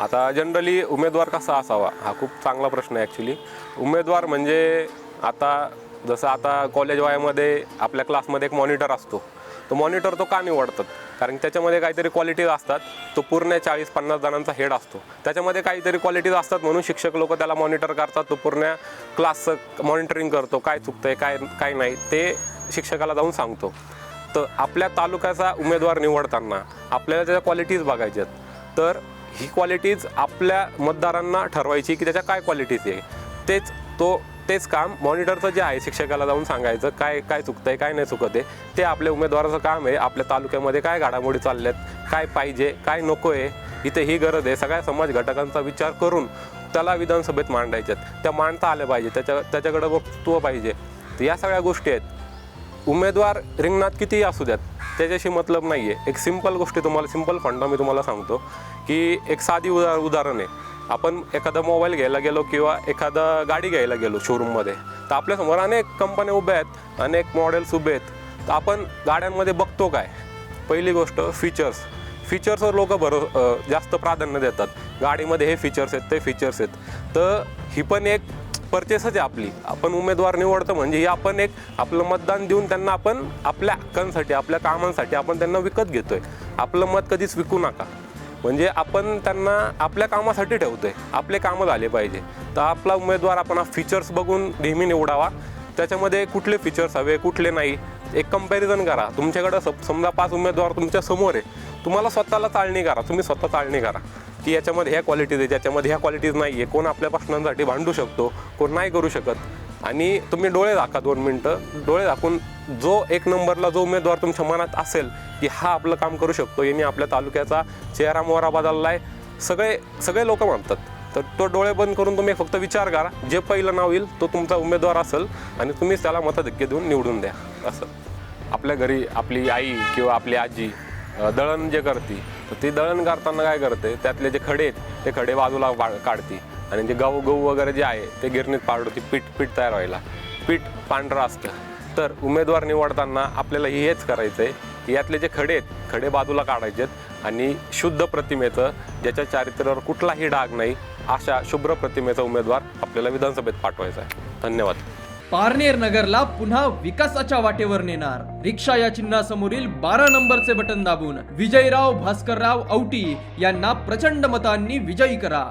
आता जनरली उमेदवार कसा असावा? हा खूप चांगला प्रश्न आहे ॲक्च्युली उमेदवार म्हणजे आता जसं आता कॉलेज वयामध्ये आपल्या क्लासमध्ये एक मॉनिटर असतो. तो मॉनिटर तो का निवडतात? कारण त्याच्यामध्ये काहीतरी क्वालिटीज असतात. तो पूर्ण चाळीस पन्नास जणांचा हेड असतो. त्याच्यामध्ये काहीतरी क्वालिटीज असतात म्हणून शिक्षक लोक त्याला मॉनिटर करतात. तो पूर्ण क्लासचं मॉनिटरिंग करतो. काय चुकतंय काय काय नाही ते शिक्षकाला जाऊन सांगतो. तर आपल्या तालुक्याचा उमेदवार निवडताना आपल्याला त्याच्या क्वालिटीज बघायच्यात तर ही क्वालिटीज आपल्या मतदारांना ठरवायची की त्याच्या काय क्वालिटीज आहे. तेच तो तेच काम मॉनिटरचं जे आहे शिक्षकाला जाऊन सांगायचं काय काय चुकतंय काय नाही चुकत आहे ते आपल्या उमेदवाराचं काम आहे. आपल्या तालुक्यामध्ये काय घडामोडी चालल्यात काय पाहिजे काय नको आहे इथे ही गरज आहे. सगळ्या समाज घटकांचा विचार करून त्याला विधानसभेत मांडायच्यात. त्या मांडता आल्या पाहिजे त्याच्या त्याच्याकडं वक्तृत्व पाहिजे. या सगळ्या गोष्टी आहेत. उमेदवार रिंगणात कितीही असू द्यात त्याच्याशी मतलब नाही आहे एक सिंपल गोष्टी तुम्हाला सिंपल फंडा मी तुम्हाला सांगतो की एक साधी उदा उदाहरण आहे. आपण एखादा मोबाईल घ्यायला गेलो किंवा एखादा गाडी घ्यायला गेलो शोरूममध्ये तर आपल्यासमोर अनेक कंपन्या उभ्या आहेत अनेक मॉडेल्स उभे आहेत. तर आपण गाड्यांमध्ये बघतो काय? पहिली गोष्ट फीचर्स फीचर्सवर लोक भरो जास्त प्राधान्य देतात. गाडीमध्ये हे फीचर्स आहेत ते फीचर्स आहेत. तर ही पण एक परचेसच आहे आपली. आपण उमेदवार निवडतो म्हणजे हे आपण एक आपलं मतदान देऊन त्यांना आपण आपल्या हक्कांसाठी आपल्या कामांसाठी आपण त्यांना विकत घेतोय. आपलं मत कधीच विकू नका. म्हणजे आपण त्यांना आपल्या कामासाठी ठेवतोय. आपले कामं झाले पाहिजे. तर आपला उमेदवार आपण हा फीचर्स बघून नेहमी निवडावा. त्याच्यामध्ये कुठले फीचर्स हवे कुठले नाही एक कंपॅरिझन करा. तुमच्याकडं समजा पाच उमेदवार तुमच्यासमोर आहे. तुम्हाला स्वतःला चालणी करा. तुम्ही स्वतः चालणी करा. की याच्यामध्ये ह्या क्वालिटीज आहे ज्याच्यामध्ये ह्या क्वालिटीज नाही आहे कोण आपल्या प्रश्नांसाठी भांडू शकतो कोण नाही करू शकत. आणि तुम्ही डोळे दाखा दोन मिनटं. डोळे दाखवून जो एक नंबरला जो उमेदवार तुमच्या मनात असेल की हा आपलं काम करू शकतो यांनी आपल्या तालुक्याचा चेहरा मोहरा बदललाय. सगळे सगळे लोक मानतात. तर तो डोळे बंद करून तुम्ही फक्त विचार करा जे पहिलं नाव येईल तो तुमचा उमेदवार असेल आणि तुम्हीच त्याला मताधिक्य देऊन निवडून द्या. असं. आपल्या घरी आपली आई किंवा आपली आजी दळण जे करते तर ती दळण करताना काय करते त्यातले जे खडे आहेत ते खडे बाजूला काढते. आणि जे गहू गहू वगैरे जे आहे ते गिरणीत पाडवते पीठ पीठ तयार व्हायला. पीठ पांढरं असतं. तर उमेदवार निवडताना आपल्याला हेच करायचं आहे की यातले जे खडे आहेत खडे बाजूला काढायचे आहेत आणि शुद्ध प्रतिमेचं ज्याच्या चारित्र्यावर कुठलाही डाग नाही अशा शुभ्र प्रतिमेचा उमेदवार आपल्याला विधानसभेत पाठवायचा आहे. धन्यवाद. पारनेर नगरला पुन्हा विकासाच्या वाटेवर नेणार. रिक्षा या चिन्हासमोरील बारा नंबरचे बटन दाबून. विजयराव भास्करराव औटी यांना प्रचंड मतांनी विजयी करा.